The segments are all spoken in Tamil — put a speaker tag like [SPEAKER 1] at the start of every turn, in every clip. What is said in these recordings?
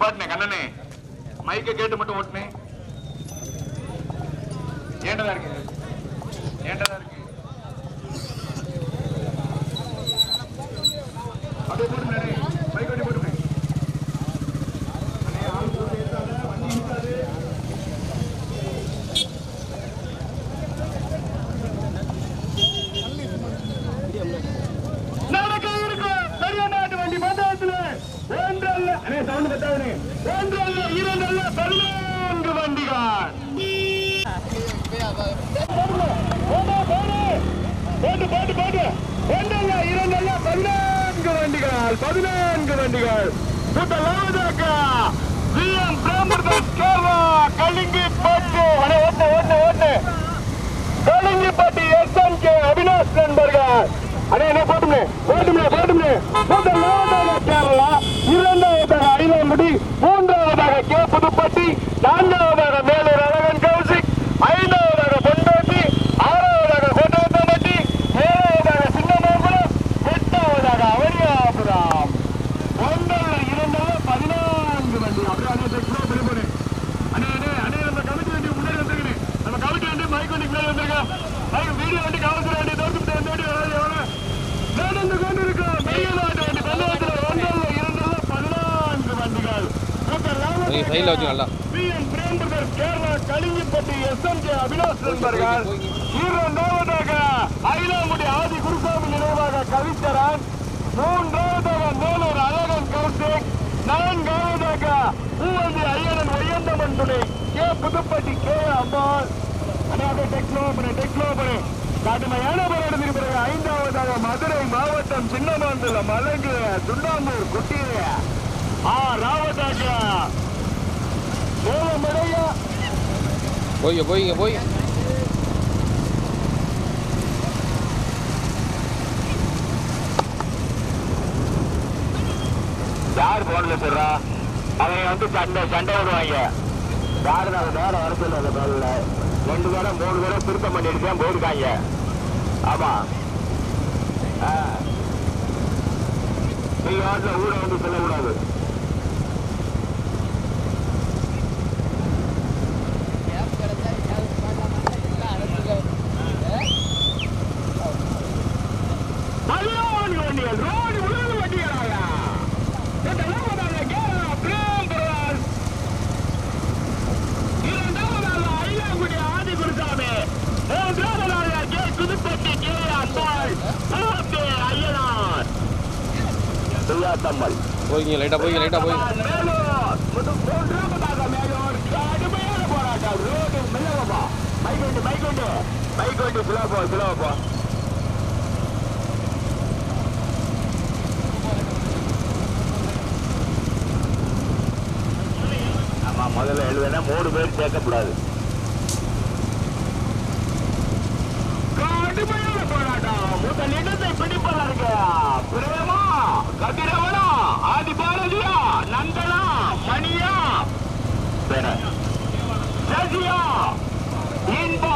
[SPEAKER 1] நிப்பாட்டினே கண்ணனே. மைக்க கேட்டு மட்டும் ஓட்டுனே. ஏண்டதா இருக்கு ஏண்டதா இருக்கு அப்படியே போட்டுமே மைக் வண்டி போட்டுமே நடக்க இருக்கும் பெரிய நாட்டு வண்டி பந்தயத்துல ஒன்றல்ல அண்ணே சவுண்ட் பத்தாதுனே ஒன்றல்ல இரண்டல்ல பதினான்கு வண்டிகள் போட்டு போட்டு போட்டு ஒன்றல்ல இரண்டல்ல பதினான்கு வண்டிகள் பதினான்கு வண்டிகள் முதலாவதாக விஎம் பிரேமதாஸ் கேரளா கலிங்கி பட்டு அண்ணே ஓட்டு ஓட்டு ஓட்டு. என் கே அவினாஷ் நண்பர்கள். அண்ணே என்ன போட்டுமே போட்டுமே போட்டுமே முதலாவதாக கேரளா இரண்டாவதாக ஐலாங்குடி மூன்றாவதாக கே புதுப்பட்டி நான்காவதாக மேலூர் அழகன் கௌசிக் ஐந்தாவதாக பொண்டோட்டி ஆறாவதாக கொண்டாட்டம்பட்டி ஏழாவதாக சின்னமாபுரம் எட்டாவதாக அவனியாபுரம் ஒன்றல்ல இரண்டல்ல பதினான்கு வண்டி அப்படியே அண்ணே டெக்ஸ்ட்ரா பண்ணி போடு அண்ணே அண்ணே அண்ணே நம்ம கமிட்டி வண்டி முன்னாடி வந்துருங்க நம்ம கமிட்டி வண்டி மைக் வண்டி முன்னாடி வந்துருங்க மைக் வீடியோ வண்டி காவல்துறை வண்டி தோற்று எந்த வண்டி வராது எவ்வளோ நடந்து கொண்டு இருக்கோம் மெய்யநாட்டு வண்டி பந்தயத்தில் ஒன்றல்ல இரண்டல்ல பதினான்கு வண்டிகள்
[SPEAKER 2] நீங்க சைடில் வச்சு நல்லா.
[SPEAKER 1] கேரளா கலிங்கிப்பட்டி எஸ்எம்கே அபிலாஷ் நண்பர்கள் இரண்டாவதாக ஐலாமுடி ஆதி குருசாமி நினைவாக கவிச்சரன். மூன்றாவதாக மேலூர் அழகன் கௌசிக். நான்காவதாக பூவந்தி ஐயனன் ஒய்யந்தமன் துணை கே புதுப்பட்டி கே அம்மாள் அதாவது டெக்னோ பண்ணு டெக்னோ பண்ணு கடுமையான போராட்டத்திற்கு பிறகு ஐந்தாவதாக மதுரை மாவட்டம் சின்னமாந்துள்ள மலங்கு சுண்ணாம்பூர் குட்டி ஆறாவதாக போய்
[SPEAKER 2] போய்ங்க போய்ங்க போய்.
[SPEAKER 1] யார் போன்ல சொல்றா? அவங்க வந்து சண்டை சண்டை விடுவாங்க. யாரு நான் நேரம் வர சொல்ல அந்த பேரில் ரெண்டு பேரும் மூணு பேரும் திருத்தம் பண்ணிருக்கேன் போயிருக்காங்க? ஆமா. நீங்க வாட்டில் ஊரை வந்து சொல்லக்கூடாது பதினாறு வண்டிகள் ரோடு முழுவதும் வண்டிகளாயா முதலாவதாக கேரளா பிரேம் பிரகாஷ் இரண்டாவதாக ஐயாங்குடி ஆதி குருசாமி மூன்றாவதாக கே புதுப்பட்டி கே அம்பாள் மூர்த்தி ஐயனார் சுயாத்தம்மல்
[SPEAKER 2] போய்ங்க லைட்டாக போய்ங்க லைட்டாக போய்
[SPEAKER 1] மேலூர் முது- மூன்றாவதாக மேலூர் கடுமையான போராட்டம் ரோடு மெல்லவா மைகொண்டு மைகொண்டு மைகொண்டு சிலோ லைட்டாக போய் லைட்டாக ஆமா முதல்ல எழுதுனா மூணு பேர் சேர்க்கக்கூடாது கடுமையான போராட்டம் முதல் இடத்தை பிடிப்பதற்கு பிரேமா கதிரவனா ஆதி பாரதியா நந்தனா மணியா சசியா இன்பா.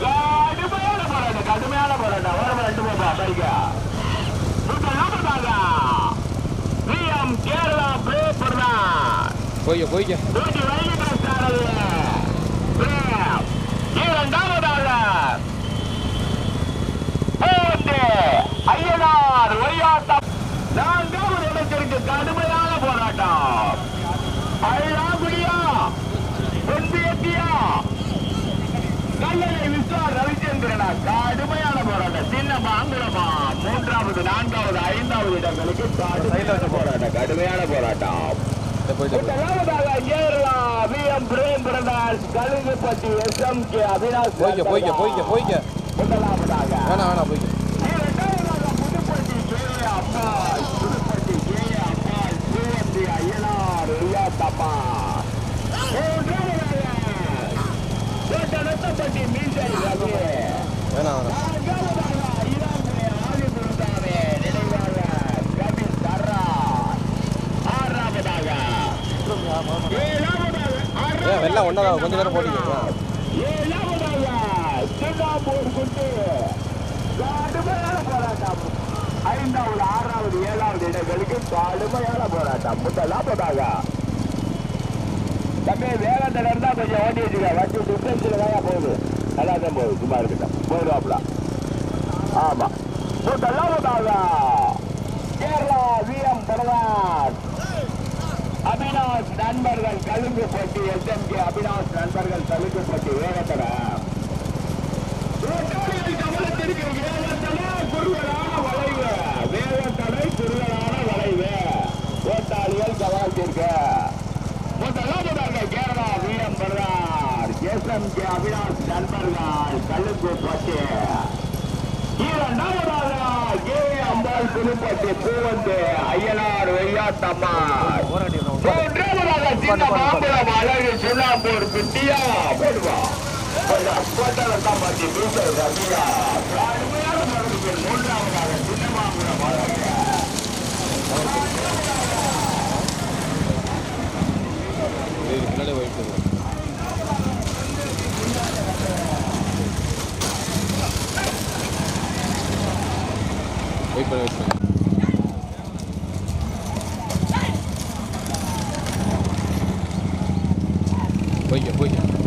[SPEAKER 1] கடுமையான போராட்டம் கடுமையான போராட்டம். வர ரெண்டு விஎம் கேரளா பிரே பிரதான்
[SPEAKER 2] போய்ங்க போய்ங்க
[SPEAKER 1] நூற்றி பிரேம் இரண்டாவதாக ஐயனார் ஒய்யாட்டம் நான்காவது இடத்திற்கு கடுமையான போராட்டம். ஐயாகுடியா ஒன்றியத்தியா கல்லணை விஸ்வார் ரவிச்சந்திரனா கடுமையான போராட்டம். சின்ன மாங்குளமா மூன்றாவது நான்காவது ஐந்தாவது இடங்களுக்கு கடுமையான போராட்டம். கடுமையான போராட்டம். கேரளா விஎம் பிரேம் பிரதாஸ் கலிங்கப்பட்டி எஸ்எம்கே அவினாஷ்
[SPEAKER 2] போய்ங்க போய்ங்க போய்ங்க போய்ங்க
[SPEAKER 1] முதலாவதாக.
[SPEAKER 2] வேணாம் வேணாம் போய்ங்க
[SPEAKER 1] இரண்டாவதாக புதுப்பட்டி கே அம்மாள் புதுப்பட்டி கே அம்மாள் பூவந்தி ஐயனார் ரியாத்தம்மா மூன்றாவதாக கோட்டநத்தப்பட்டி மீசை ரவி
[SPEAKER 2] வேணாம் வேணாம்
[SPEAKER 1] நான்காவதாக ஐயாங்குடி ஆதிபுரத்தாவே நினைவாக கபி சர்ரா ஆறாவதாக ஏழாவதாக
[SPEAKER 2] ஏன் வெள்ளம் ஒன்றா கொஞ்ச நேரம் போட்டீங்க
[SPEAKER 1] ஐந்தாவது ஆறாவது ஏழாவது இடங்களுக்கு கடுமையான போராட்டம் முதலாவதாக தம்பி வேகத்தில் இருந்தா கொஞ்சம் ஓட்டி வச்சுக்க வண்டி டிஸ்டன்ஸில் தான் போகுது நல்லா தான் போகுது சும்மா இருக்கட்டும் போயிடுவாப்ல ஆமா முதலாம் முதலா கேரளா விஎம் பரவான் அபினாஷ் நண்பர்கள் கழுங்குப்பட்டி எஸ்எம்கே அபினாஷ் நண்பர்கள் கழுங்குப்பட்டி வேகத்தட கவனத்திற்கு வேகத்தட நண்பர்கள் வளைவு போட்டி குறுகலான வளைவு. ஓட்டாளிகள் கவனத்திற்கு முதலாவதாக கேரளா வீரம் பரவார் எஸ்எம்கே அபினாஷ் நண்பர்கள் கழுங்குப்பட்டி இரண்டாவதாக கே அம்பாள் பூவந்து ஐயனார் வெய்யாத்தம்மா மூன்றாவதாக சின்ன மாம்பழம் அழகு சுண்ணாம்பூர் போடுவா. மூன்றாவதாக சின்ன மாம்பழம் அழகு
[SPEAKER 2] பின்னாடி போயிட்டு வெயிட் பண்ணு வெயிட் பண்ணு போய்க்க போய்க்க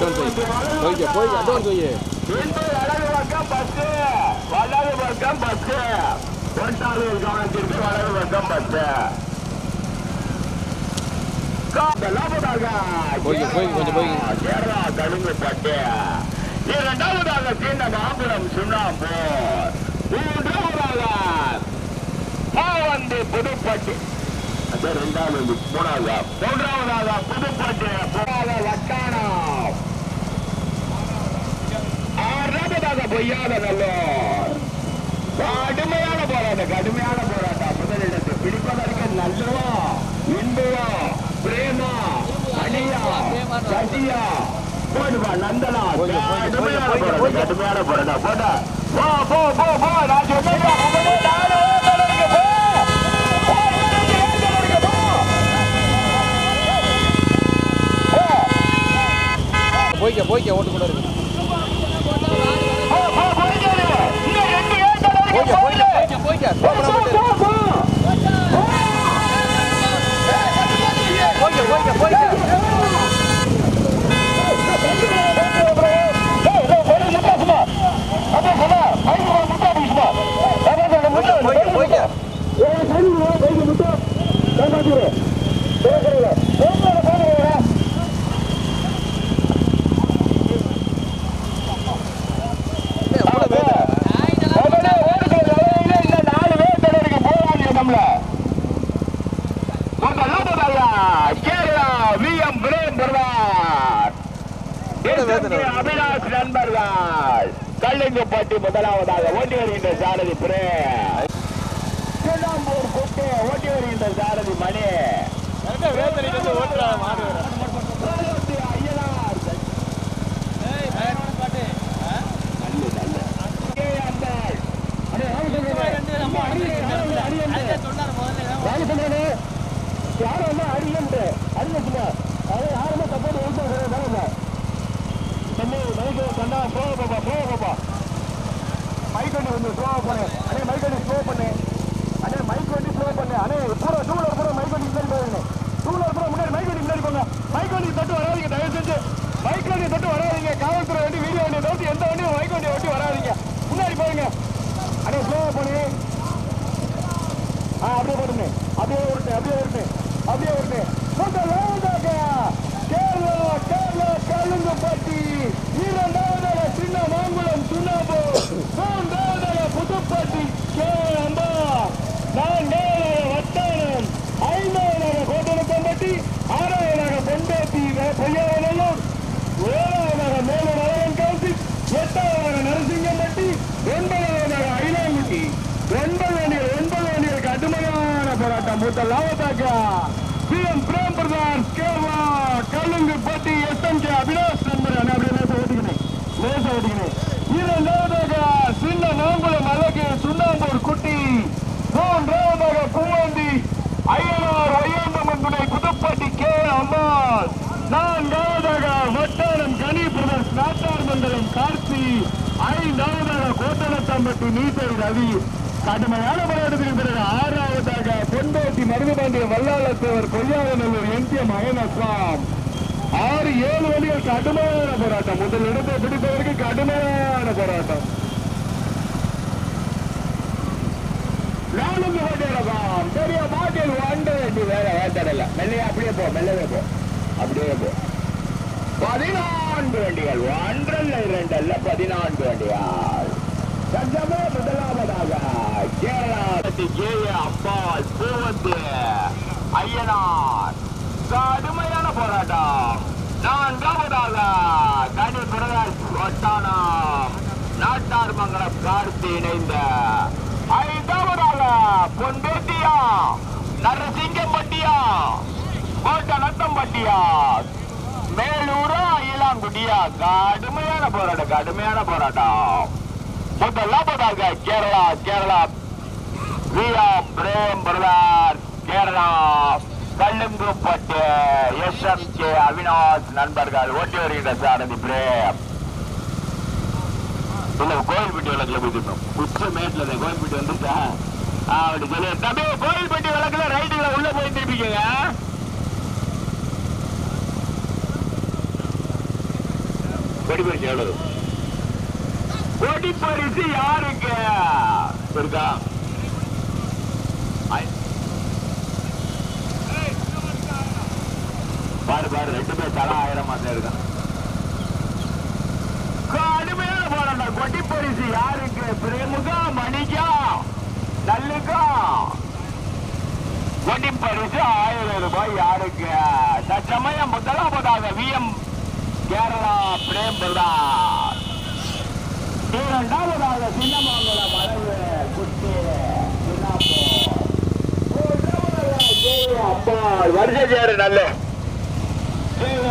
[SPEAKER 2] அட்வான்ஸ் போய்க்க போய்க்க அட்வான்ஸ் போய்
[SPEAKER 1] இன்று வலது பக்கம் பத்து வலது பக்கம் பத்து ஒன்றாவது கவனத்திற்கு வலது பக்கம் பத்து
[SPEAKER 2] போய்க்க, போய்க்க, கொஞ்சம் போய்க்க.
[SPEAKER 1] கேரளா கடுங்கு இரண்டாவதாக சீன மாம்பழம் சுண்ணாம்பு மூன்றாவதாக பாவந்தி புதுப்பட்டு அது ரெண்டாவது மூணாவது மூன்றாவதாக புதுப்பட்டு மூணாவது வட்டானம் ஆறாவதாக பொய்யாத நல்லோர். கடுமையான போராட்டம் கடுமையான போராட்டம். முதலிடத்தை பிடிப்பதற்கு நல்லவா? இன்புவா? பிரேமா? அணியா சசியா? போடுவா நந்தனா? கடுமையான போராட்டம். கடுமையான போராட்டம். போட்டா போ போ போ போ. நான் சொன்னேன்.
[SPEAKER 2] போய்க்க போய்க்க ஓட்டு கூட இருக்கு
[SPEAKER 1] போ, போ, போயிட்டாரு. இன்னும் ரெண்டு வேந்தனுக்கு
[SPEAKER 2] போய்க்க போய்க்க
[SPEAKER 1] போயிடு.
[SPEAKER 2] போய்க்க போய்க்க
[SPEAKER 1] போ,
[SPEAKER 2] ஓப்பனா
[SPEAKER 1] போ,
[SPEAKER 2] போயிட்டு
[SPEAKER 1] போ, போ.
[SPEAKER 2] போய்க்க போய்க்க போய்க்க போய்க்க போய்க்க போய்க்க என்ன எவ்வளவு வேலை
[SPEAKER 1] கேரளா வி
[SPEAKER 2] என்ன வேதனை?
[SPEAKER 1] அபிலாஷ் நண்பர்கள். கல்லிங்கப்பட்டி முதலாவதாக ஓட்டி வருகின்ற சாரதி பிரேம் சிலாம்பூர் குட்டு ஓட்டி வருகின்ற சாரதி மணி. யாரும் அம்மா அடியன்ட்டு அப்படியே வருமே அப்படியே உருட்டு அப்படியே உருட்டு அப்படியே உருட்டு முதல் ஒன்பது ஒன்பது கடுமையான போராட்டம் மூத்த லாவதாக்கா சிஎம் பிரேம் பிரதான் கேரளா கல்லுங்குப்பட்டி எஸ்எம்கே அபிலாஷ் நண்பர் அண்ணா அப்படியே லேசா ஓட்டிக்கினேன் லேசா ஓட்டிக்கினேன் இரண்டாவதாக சின்ன மாங்குளம் அழகு சுண்ணாம்பூர் குட்டி மூன்றாவதாக பூவந்தி ஐயனார் ஐயம்பமன் துணை புதுப்பட்டி கே அம்மாள். நான்காவதாக வட்டாரம் கனி பிரதர்ஸ் நாட்டார் மண்டலம் கார்த்தி ஐந்தாவதாக கோட்டலத்தம்பட்டி நீசை ரவி. கடுமையான போராட்டத்திற்கு பிறகு ஆறாவதாக பொன்பேட்டி மருதுபாண்டிய வல்லாளத்தேவர் கொய்யாவநல்லூர் எம்டிஎம் அயன் அஸ்லாம் ஆறு ஏழு வழிகள் கடுமையான போராட்டம். முதல் இடத்தை பிடிப்பதற்கு கடுமையான போராட்டம். நானும் கொண்டிருக்கோம் பெரிய மாட்டில் வண்டு வேண்டி வேற வேட்டடல மெல்லையா அப்படியே போ மெல்லவே போ. அப்படியே போ. பதினான்கு வண்டிகள். ஒன்றல்ல இரண்டல்ல பதினான்கு வண்டிகள். சட்டமே முதலாவதாக கேரளாத்தி கே அப்பால் பூவத்து ஐயனார். கடுமையான போராட்டம் நான்காவதாக கனி பிரகாஷ் வட்டானம் நாட்டார் மங்கலம் கார்த்தி இணைந்த ஐந்தாவதாக பொன்பேட்டியா நரசிங்கம்பட்டியா கோட்ட நத்தம்பட்டியா மேலூரா இளாங்குடியா கடுமையான போராட்டம் கடுமையான போராட்டம். முதலாவதாக கேரளா கேரளா. வீரம் Prem Pradhar Kerala. Kallunguppattu S M K Avinash நண்பர்கள் ஓட்டி வருகின்ற சாரதி பிரேம். இல்லை கோயில்பட்டி வழக்கில் போயிட்டு உச்ச இருந்தேன் கோயில்பட்டி வந்துட்டா அப்படி சொல்லி தம்பி கோயில்பட்டி வழக்கில் ரைட்டுல உள்ள போய் திருப்பிக்கங்க கொடி பரிசு எவ்வளவு? கொடி பரிசு யாருக்கு? இருக்கா? பாரு பாரு ரெண்டு பேர் தலா ஆயிரம் மாதிரி இருக்கான் போராட்டம் கொட்டி பரிசு யாருக்கு? பிரேமுகா மணிக்கா நல்லுக்கா கொட்டி பரிசு ஆயிரம் ரூபாய் யாருக்கு? தற்சமயம் முதலாவதாக விஎம் கேரளா பிரேம் பிரதான் இரண்டாவதாக சின்னமங்கலம் அளவு குட்டி அம்பாள். வருஷ சேரு நல்ல.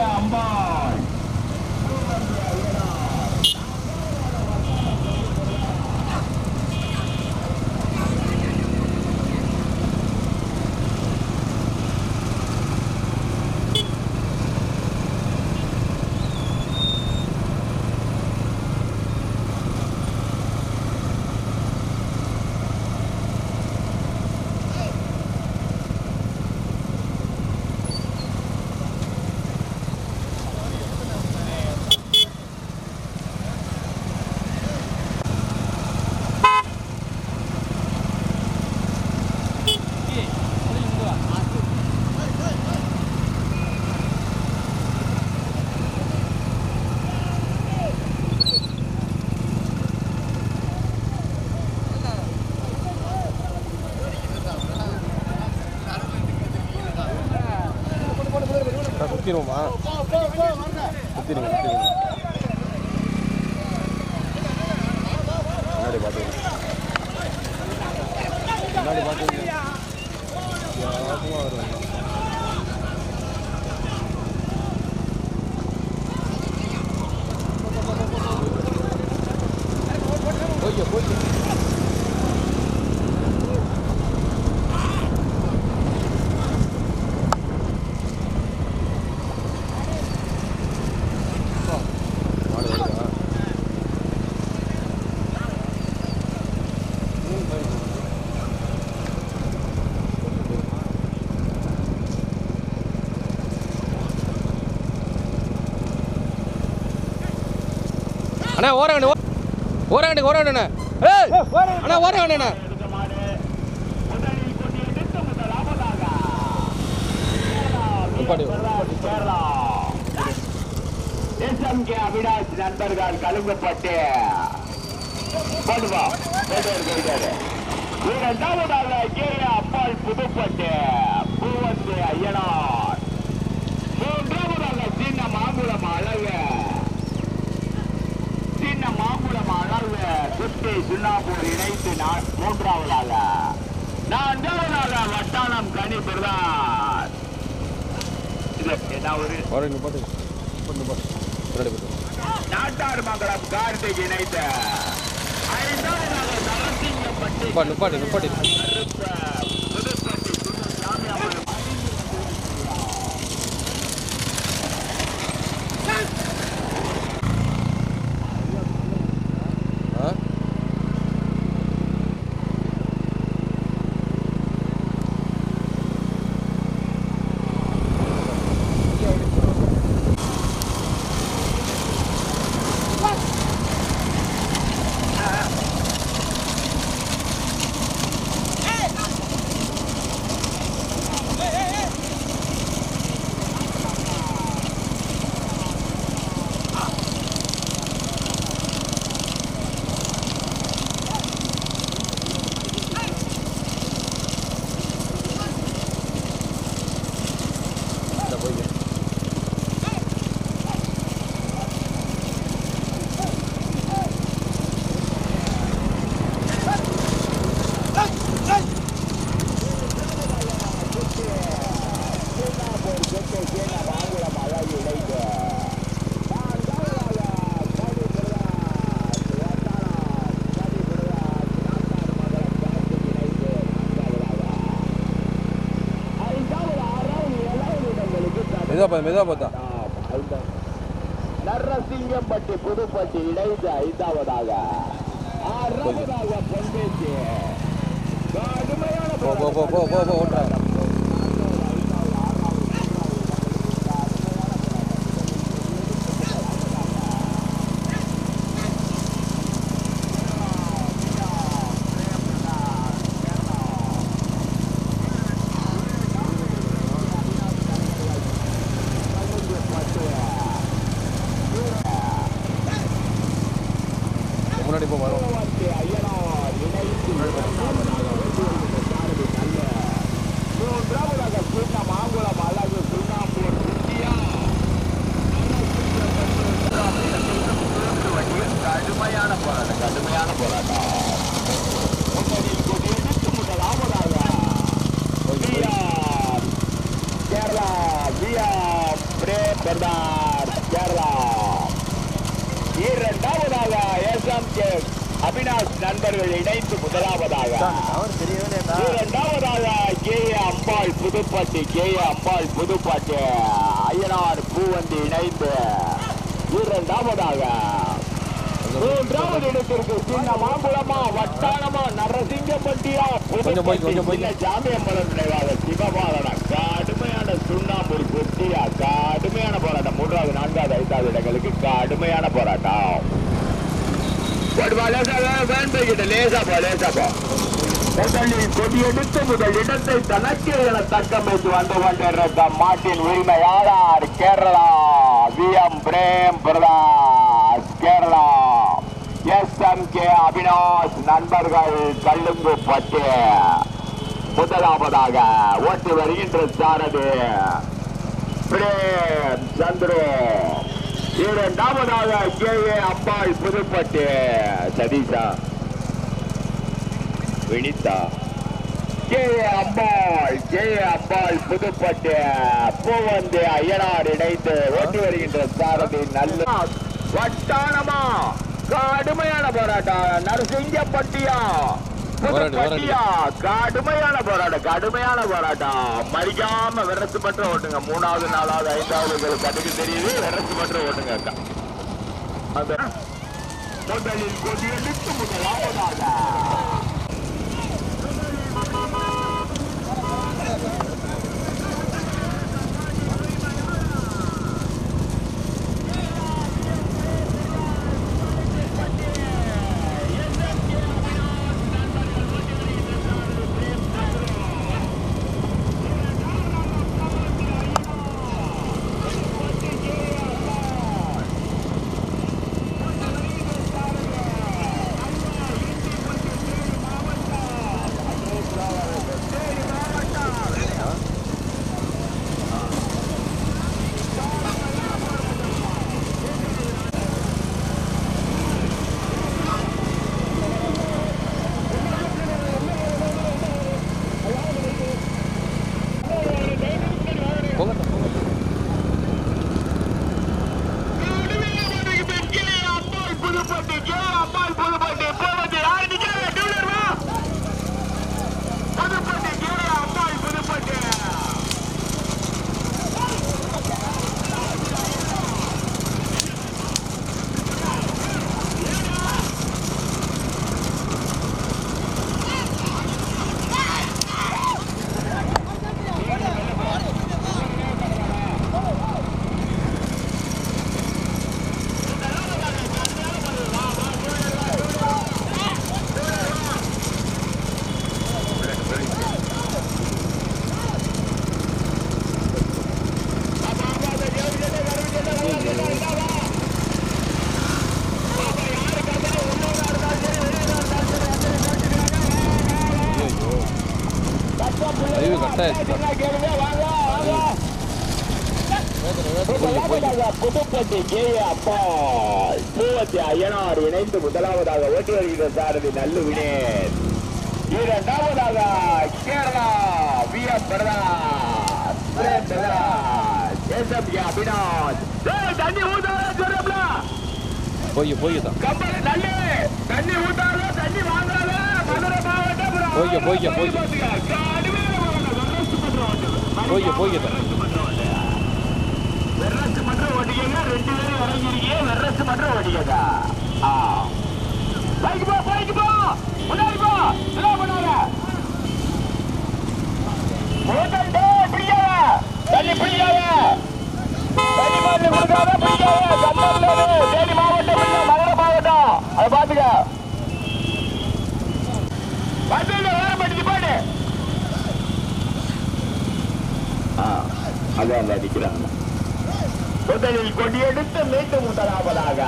[SPEAKER 1] அம்பாள்.
[SPEAKER 2] சுத்திடுவோமா சுத்திடுங்க சுத்திடுங்க அண்ணா ஓரங்கண்ணு ஓரங்கண்ணு ஓரங்கண்ணு ஏய்! அண்ணா ஓரங்கண்ணு
[SPEAKER 1] அவினாஷ் நண்பர்கள் கழுங்கப்பட்டு போடுவா இரண்டாவதாக கே அப்பால் புதுப்பட்டு பூவத்து ஐயனார் மூன்றாவதாக சின்ன மாங்குளம் அழகு சின்ன மாங்குளம் அழகு குட்டி சுண்ணாம்பூர் இணைத்து மூன்றாவதாக. நான்காவதாக வட்டாளம் கனி பிரதான். நாட்டார் மங்கலம் கார்த்திக் இணைத்த. நரசிங்கப்பட்டி
[SPEAKER 2] நிப்பாட்டு நிப்பாட்டு நிப்பாட்டு
[SPEAKER 1] கருப்ப புதுப்பட்டி குருசாமி அவர்கள்
[SPEAKER 2] ஆ இந்த போய்க்க மெதுவா பார்த்தா மெதுவா பார்த்தா
[SPEAKER 1] நரசிங்கம்பட்டி புதுப்பட்டி இணைந்த ஐந்தாவதாக ஆறாவதாக பொன்பேச்சு கடுமையான
[SPEAKER 2] போ போ போ போ போ போ ஓட்டுறா முன்னாடி போ வரும்
[SPEAKER 1] போராட்டி ஐயனார் இணைந்து மூன்றாவதாக சின்ன மாங்குளம் அழகு சுண்ணாம்பூர் குட்டியா கடுமையான போராட்டம் கடுமையான போராட்டம் முன்னணியில் கொடியெடுத்து முதலாவதாக VR Kerala VR Prem brother Kerala இரண்டாவதாக எஸ்எம்கே அவினாஷ் நண்பர்கள் இணைந்து முதலாவதாக. இரண்டாவதாக கே அம்பாள் புதுப்பட்டி கே அம்பாள் புதுப்பட்டி. ஐயனார் பூவந்தி இணைந்து. இரண்டாவதாக மூன்றாவது இடத்திற்கு சின்ன மாம்பழமா வட்டானமா நரசிங்கப்பட்டியா
[SPEAKER 2] போய்.
[SPEAKER 1] சின்ன ஜாமியம்பலம் நினைவாக சிவபாலனா சுண்ணாம்பூர் குட்டியா கடுமையான போராட்டம். மூன்றாவது நான்காவது ஐந்தாவது இடங்களுக்கு கடுமையான போராட்டம். போடுவா, லேசா, வேன் போய்கிட்ட, லேசா போ, லேசா போ. முதலில் கொடியெடுத்து முதல் இடத்தை தனக்கு என தக்கமைத்து வந்து கொண்டிருந்த மாட்டின் உரிமையாளர் Kerala. V. M. Prem Prathas Kerala. S. M. K. Avinash நண்பர்கள் கல்லுங்குப்பட்டு முதலாவதாக ஓட்டி வருகின்ற சாரதி. பிரேம் சந்துரு இரண்டாவதாக K. A. Ambal Puduppattu. Sathisha. Vinitha. K. A. Ambal K. A. Ambal Puduppattu. Poovandhu Ayyanar இணைந்து ஓட்டி வருகின்ற சாரதி நல்ல வட்டானமா. கடுமையான போராட்டம். நரசிங்கப்பட்டியா. கடுமையான போராட்டம் கடுமையான போராட்டம். மறிக்காம விரசு பற்ற ஓட்டுங்க. மூணாவது நாலாவது ஐந்தாவது கட்டுக்கு தெரியுது. விரசு பற்ற ஓட்டுங்க. அக்கா அந்த முதலில் கொடியெடுத்து முதலாவதாக நல்லுவினேன் இரண்டாவதாக Kerala V S Pradas SM Abinash ஏய், தண்ணி ஊத்தாத சொல்றப்பல
[SPEAKER 2] போய் போய் தான்
[SPEAKER 1] கம்பெனி தண்ணி தண்ணி ஊத்தாத தண்ணி வாங்காத மதுரை மாவட்டம்
[SPEAKER 2] போய்க்க, போய்க்க, போய்க்க. போய்க்க, போய்க்க தான்.
[SPEAKER 1] வெர்ரஸ் மட்டும் ஓட்டிக்கங்க ரெண்டு பேரும் இறங்கிருக்கீங்க வெர்ரஸ் மட்டும் ஓட்டிக்கங்க ஆ பைக்கு போ அதான் அடிக்கிறாங்க. முதலில் கொடியெடுத்து மீண்டும் முதலாவதாக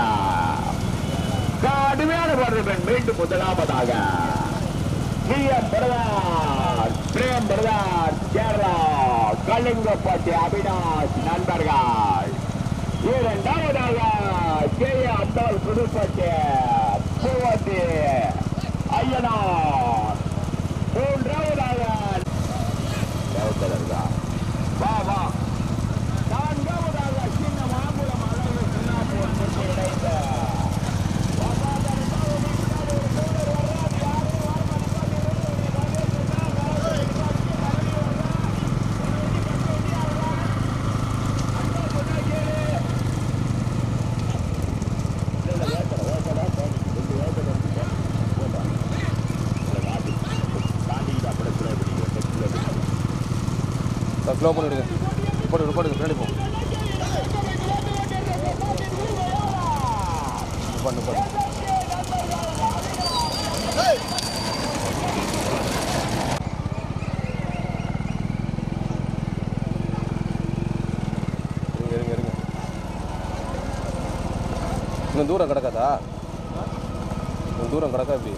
[SPEAKER 1] கடுமையான போடுறவன் மீண்டும் முதலாவதாக. பிஎம் பிரதார் பிரேம் பிரதார் கேரளா கலிங்கப்பட்டி அவினாஷ் நண்பர்கள் இரண்டாவதாக கே. அம்பாள் புதுப்பட்டி சிவத்தி ஐயனார் மூன்று தேவத்தலர்களா வா வா நான்காவதாக சின்ன மாம்பழம் அளவு சின்னாப்பூர் சுற்றி இணைந்த
[SPEAKER 2] ஸ்லோ பண்ணிடுங்க போட்டு போடுங்க பின்னாடி போ. பண்ணு பண்ணு. இருங்க. இன்னும் தூரம் கிடக்காதா? இன்னும் தூரம் கிடக்கா இப்படி?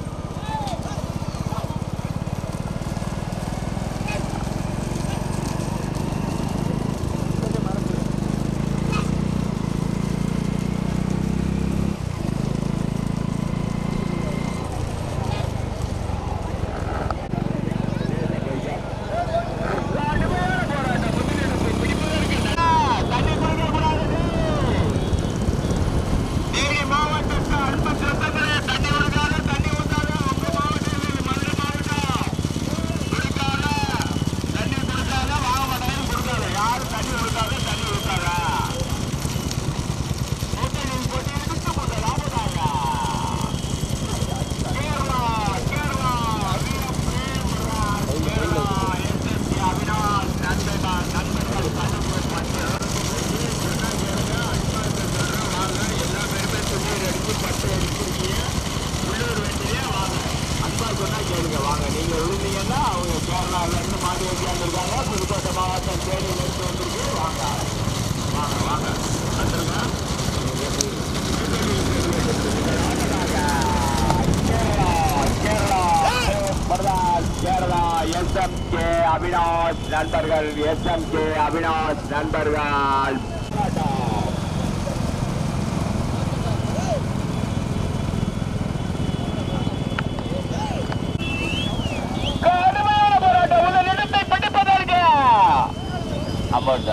[SPEAKER 1] ಮಾಡ್ದ